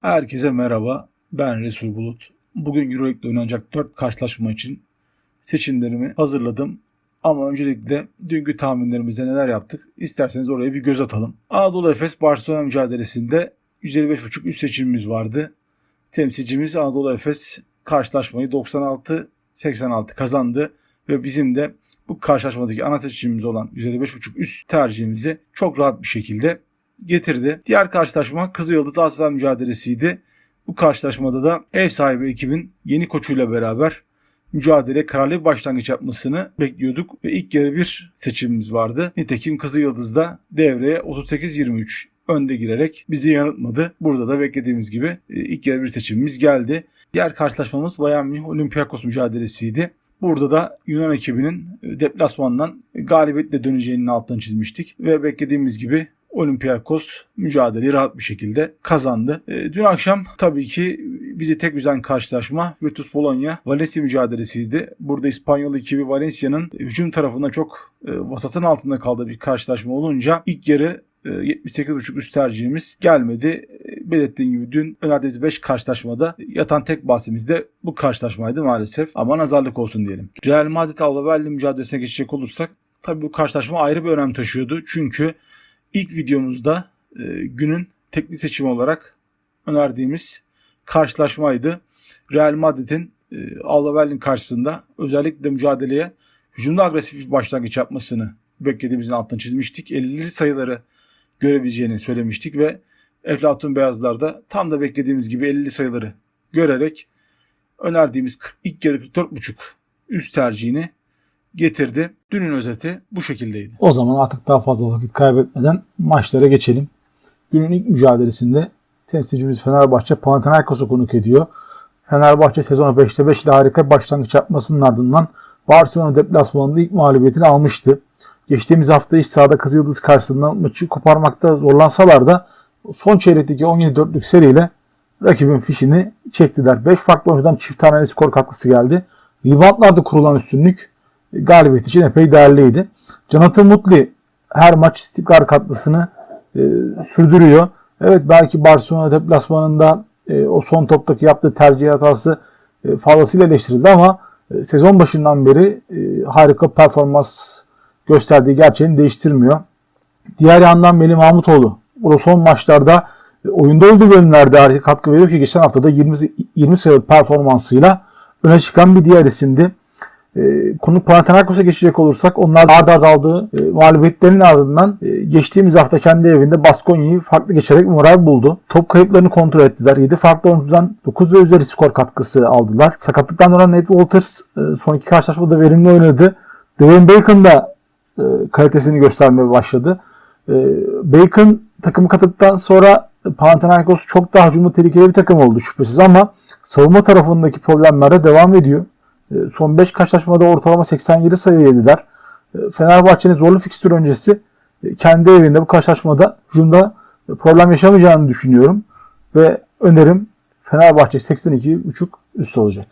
Herkese merhaba. Ben Resul Bulut. Bugün Euroleague'de oynanacak 4 karşılaşma için seçimlerimi hazırladım. Ama öncelikle dünkü tahminlerimizde neler yaptık? İsterseniz oraya bir göz atalım. Anadolu Efes Barcelona mücadelesinde 155.5 üst seçimimiz vardı. Temsilcimiz Anadolu Efes karşılaşmayı 96-86 kazandı ve bizim de bu karşılaşmadaki ana seçimimiz olan 155.5 üst tercihimizi çok rahat bir şekilde getirdi. Diğer karşılaşma Kızıl Yıldız Aslan mücadelesiydi. Bu karşılaşmada da ev sahibi ekibin yeni koçuyla beraber mücadele kararlı bir başlangıç yapmasını bekliyorduk ve ilk yarı bir seçimimiz vardı. Nitekim Kızıl Yıldız da devreye 38-23 önde girerek bizi yanıltmadı. Burada da beklediğimiz gibi e, ilk yarı bir seçimimiz geldi. Diğer karşılaşmamız Bayern Münih Olympiakos mücadelesiydi. Burada da Yunan ekibinin e, deplasmandan galibiyetle döneceğinin altını çizmiştik ve beklediğimiz gibi Olympiakos mücadeleyi rahat bir şekilde kazandı. E, dün akşam tabii ki bizi tek üzen karşılaşma Virtus Bologna Valencia mücadelesiydi. Burada İspanyol ekibi Valencia'nın hücum tarafında çok e, vasatın altında kaldığı bir karşılaşma olunca ilk yarı e, 78.5 üst tercihimiz gelmedi. E, Belirttiğim gibi dün önerdiğimiz 5 karşılaşmada yatan tek bahsimiz de bu karşılaşmaydı maalesef. Ama nazarlık olsun diyelim. Real Madrid Alba Berlin mücadelesine geçecek olursak tabii bu karşılaşma ayrı bir önem taşıyordu. Çünkü ilk videomuzda e, günün teknik seçimi olarak önerdiğimiz karşılaşmaydı. Real Madrid'in e, Alba Berlin karşısında özellikle mücadeleye hücumda agresif bir başlangıç yapmasını beklediğimizin altını çizmiştik. 50'li sayıları görebileceğini söylemiştik ve Eflatun Beyazlar da tam da beklediğimiz gibi 50 sayıları görerek önerdiğimiz 40, ilk yarı 44.5 üst tercihini getirdi. Dünün özeti bu şekildeydi. O zaman artık daha fazla vakit kaybetmeden maçlara geçelim. Günün ilk mücadelesinde temsilcimiz Fenerbahçe Panathinaikos'u konuk ediyor. Fenerbahçe sezonu 5'te 5 ile harika başlangıç yapmasının ardından Barcelona deplasmanında ilk mağlubiyetini almıştı. Geçtiğimiz hafta iç sahada Kızıldız karşısında maçı koparmakta zorlansalar da son çeyrekteki 17-4'lük seriyle rakibin fişini çektiler. 5 farklı oyuncudan çift tane skor katkısı geldi. Reboundlarda kurulan üstünlük galibiyet için epey değerliydi. Jonathan Mutli her maç istikrar katkısını e, sürdürüyor. Evet belki Barcelona deplasmanında e, o son toptaki yaptığı tercih hatası e, fazlasıyla eleştirildi ama e, sezon başından beri e, harika performans gösterdiği gerçeğini değiştirmiyor. Diğer yandan Melih Mahmutoğlu bu son maçlarda e, oyunda olduğu bölümlerde harika katkı veriyor ki geçen haftada 20, 20 sayılık performansıyla öne çıkan bir diğer isimdi. E, konu Panathinaikos'a geçecek olursak onlar arda arda aldığı e, mağlubiyetlerin ardından e, geçtiğimiz hafta kendi evinde Baskonya'yı farklı geçerek moral buldu. Top kayıplarını kontrol ettiler. 7 farklı oyuncudan 9 ve üzeri skor katkısı aldılar. Sakatlıktan dönen Nate Walters e, son iki karşılaşmada verimli oynadı. Dwayne Bacon da e, kalitesini göstermeye başladı. E, Bacon takımı katıldıktan sonra Panathinaikos çok daha hücumda tehlikeli bir takım oldu şüphesiz ama savunma tarafındaki problemler de devam ediyor. E, Son 5 karşılaşmada ortalama 87 sayı yediler. E, Fenerbahçe'nin zorlu fikstür öncesi e, kendi evinde bu karşılaşmada hücumda problem yaşamayacağını düşünüyorum. Ve önerim Fenerbahçe 82.5 üstü olacak.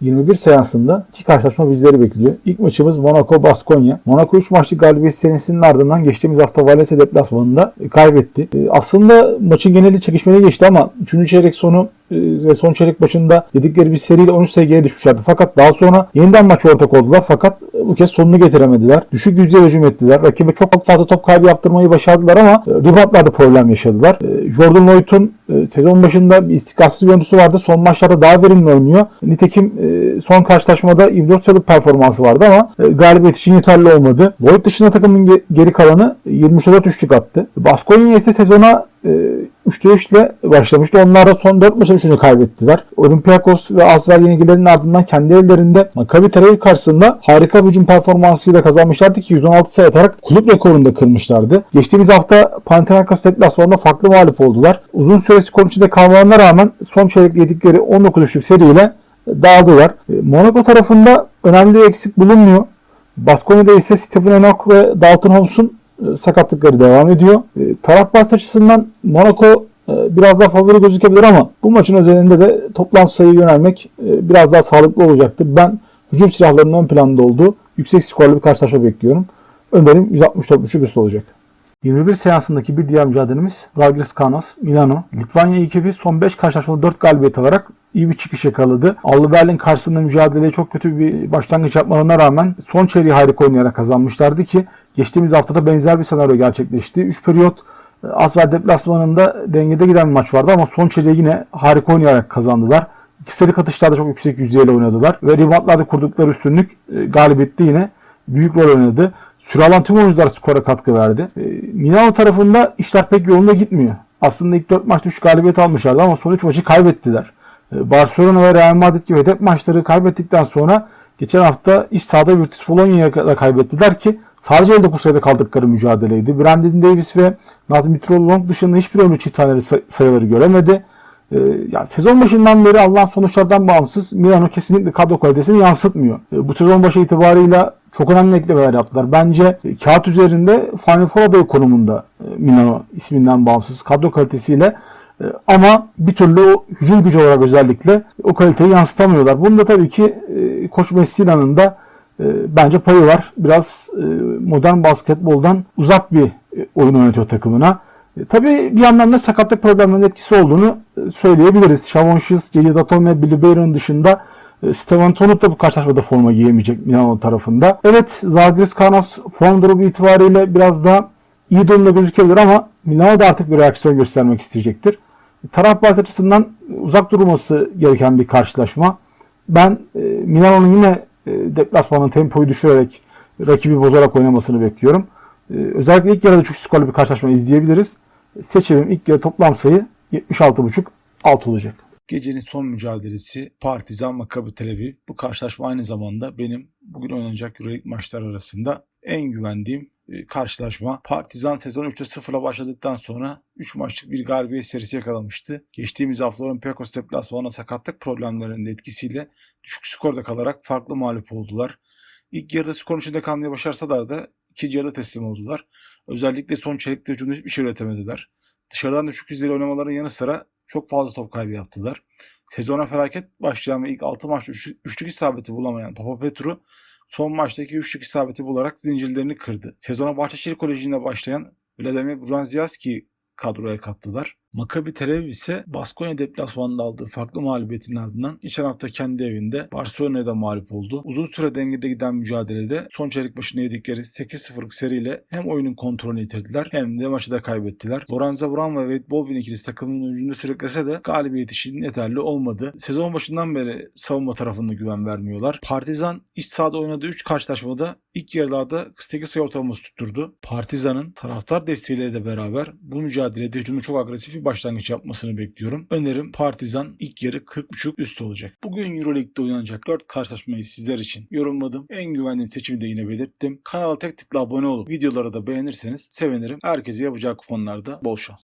21 seansında iki karşılaşma bizleri bekliyor. İlk maçımız Monaco Baskonya. Monaco 3 maçlık galibiyet serisinin ardından geçtiğimiz hafta Valencia deplasmanında kaybetti. Aslında maçın geneli çekişmeli geçti ama 3. çeyrek sonu ve son çeyrek başında yedikleri bir seriyle 13 sayıya düşmüşlerdi. Fakat daha sonra yeniden maça ortak oldular. Fakat bu kez sonunu getiremediler. Düşük yüzdeye hücum ettiler. Rakibe çok fazla top kaybı yaptırmayı başardılar ama e, reboundlarda problem yaşadılar. E, Jordan Lloyd'un e, sezon başında bir istikrarsız görüntüsü vardı. Son maçlarda daha verimli oynuyor. Nitekim e, son karşılaşmada 24 sayılık performansı vardı ama e, galibiyet için yeterli olmadı. Lloyd dışında takımın ge- geri kalanı 24 üçlük attı. Baskonya ise sezona e, 3'te 3 ile başlamıştı. Onlar da son 4 maçın 3'ünü kaybettiler. Olympiakos ve Asvel yenilgilerinin ardından kendi evlerinde Maccabi Tel karşısında harika bir hücum performansıyla kazanmışlardı ki 116 sayı atarak kulüp rekorunu da kırmışlardı. Geçtiğimiz hafta Panathinaikos deplasmanında farklı mağlup oldular. Uzun süre skor içinde kalmalarına rağmen son çeyrekte yedikleri 19 üçlük seriyle dağıldılar. E, Monaco tarafında önemli bir eksik bulunmuyor. Baskonya'da ise Stephen Enoch ve Dalton Holmes'un sakatlıkları devam ediyor. E, taraf bahsi açısından Monaco e, biraz daha favori gözükebilir ama bu maçın özelinde de toplam sayı yönelmek e, biraz daha sağlıklı olacaktır. Ben hücum silahlarının ön planda olduğu yüksek skorlu bir karşılaşma bekliyorum. Önerim 164.5 üst olacak. 21 seansındaki bir diğer mücadelemiz Zalgiris Kaunas Milano. Litvanya ekibi son 5 karşılaşmada 4 galibiyet alarak iyi bir çıkış yakaladı. Allı Berlin karşısında mücadeleye çok kötü bir başlangıç yapmalarına rağmen son çeyreği harika oynayarak kazanmışlardı ki geçtiğimiz haftada benzer bir senaryo gerçekleşti. 3 periyot e, Asfer deplasmanında dengede giden bir maç vardı ama son çeyreği yine harika oynayarak kazandılar. İkiseri atışlarda çok yüksek yüzdeyle oynadılar ve reboundlarda kurdukları üstünlük e, galibiyette yine büyük rol oynadı. Süre alan tüm oyuncular skora katkı verdi. E, Milano tarafında işler pek yolunda gitmiyor. Aslında ilk 4 maçta 3 galibiyet almışlardı ama son 3 maçı kaybettiler. E, Barcelona ve Real Madrid gibi hedef maçları kaybettikten sonra geçen hafta iç sahada Virtus Bologna'ya da kaybettiler ki sadece elde sayıda kaldıkları mücadeleydi. Brandon Davis ve Nazım Mitrolong dışında hiçbir oyuncu çift taneli say- sayıları göremedi. Ee, yani sezon başından beri alınan sonuçlardan bağımsız Milano kesinlikle kadro kalitesini yansıtmıyor. Ee, bu sezon başı itibarıyla çok önemli eklemeler yaptılar. Bence e, kağıt üzerinde Final Four adayı konumunda e, Milano isminden bağımsız kadro kalitesiyle ama bir türlü o hücum gücü olarak özellikle o kaliteyi yansıtamıyorlar. Bunda tabii ki e, Koç Messina'nın da e, bence payı var. Biraz e, modern basketboldan uzak bir oyun oynatıyor takımına. Tabii bir yandan da sakatlık problemlerinin etkisi olduğunu söyleyebiliriz. Shavon Shields, J.J. Daton ve Billy Bayron dışında Steven Tonut da bu karşılaşmada forma giyemeyecek Milano tarafında. Evet Zalgiris Kaunas form durumu itibariyle biraz daha iyi durumda gözükebilir ama Milano da artık bir reaksiyon göstermek isteyecektir. Taraf bahis açısından uzak durulması gereken bir karşılaşma. Ben e, Milano'nun yine e, deplasmanın tempoyu düşürerek rakibi bozarak oynamasını bekliyorum. E, özellikle ilk yarıda çok skorlu bir karşılaşma izleyebiliriz. Seçimim ilk yarı toplam sayı 76.5 alt olacak. Gecenin son mücadelesi Partizan Maccabi Tel Aviv. Bu karşılaşma aynı zamanda benim bugün oynanacak Euroleague maçlar arasında en güvendiğim e, karşılaşma. Partizan sezon 3'te 0'la başladıktan sonra 3 maçlık bir galibiyet serisi yakalamıştı. Geçtiğimiz hafta Olympiakos deplasmanına sakatlık problemlerinin etkisiyle düşük skorda kalarak farklı mağlup oldular. İlk yarıda skorun içinde kalmayı başarsalar da ikinci yarıda teslim oldular. Özellikle son çeyrekte hücumda hiçbir şey üretemediler. Dışarıdan düşük yüzdeli oynamaların yanı sıra çok fazla top kaybı yaptılar. Sezona felaket başlayan ve ilk 6 maçta üç- üçlük isabeti bulamayan Papa Petru son maçtaki üçlük isabeti bularak zincirlerini kırdı. Sezona Bahçeşehir Koleji'nde başlayan Vladimir Buranziaski kadroya kattılar. Maccabi Tel Aviv ise Baskonya deplasmanında aldığı farklı mağlubiyetin ardından geçen hafta kendi evinde Barcelona'ya da mağlup oldu. Uzun süre dengede giden mücadelede son çeyrek başına yedikleri 8-0'lık seriyle hem oyunun kontrolünü yitirdiler hem de maçı da kaybettiler. Lorenzo Brown ve Wade Baldwin ikilisi takımın ucunda sürüklese de galibiyet için yeterli olmadı. Sezon başından beri savunma tarafında güven vermiyorlar. Partizan iç sahada oynadığı 3 karşılaşmada ilk yarılarda 48 sayı ortalaması tutturdu. Partizan'ın taraftar desteğiyle de beraber bu mücadelede hücumda çok agresif bir başlangıç yapmasını bekliyorum. Önerim Partizan ilk yarı 40.5 üst olacak. Bugün Euroleague'de oynanacak 4 karşılaşmayı sizler için yorumladım. En güvendiğim seçimi de yine belirttim. Kanala tek tıkla abone olup videoları da beğenirseniz sevinirim. Herkese yapacağı kuponlarda bol şans.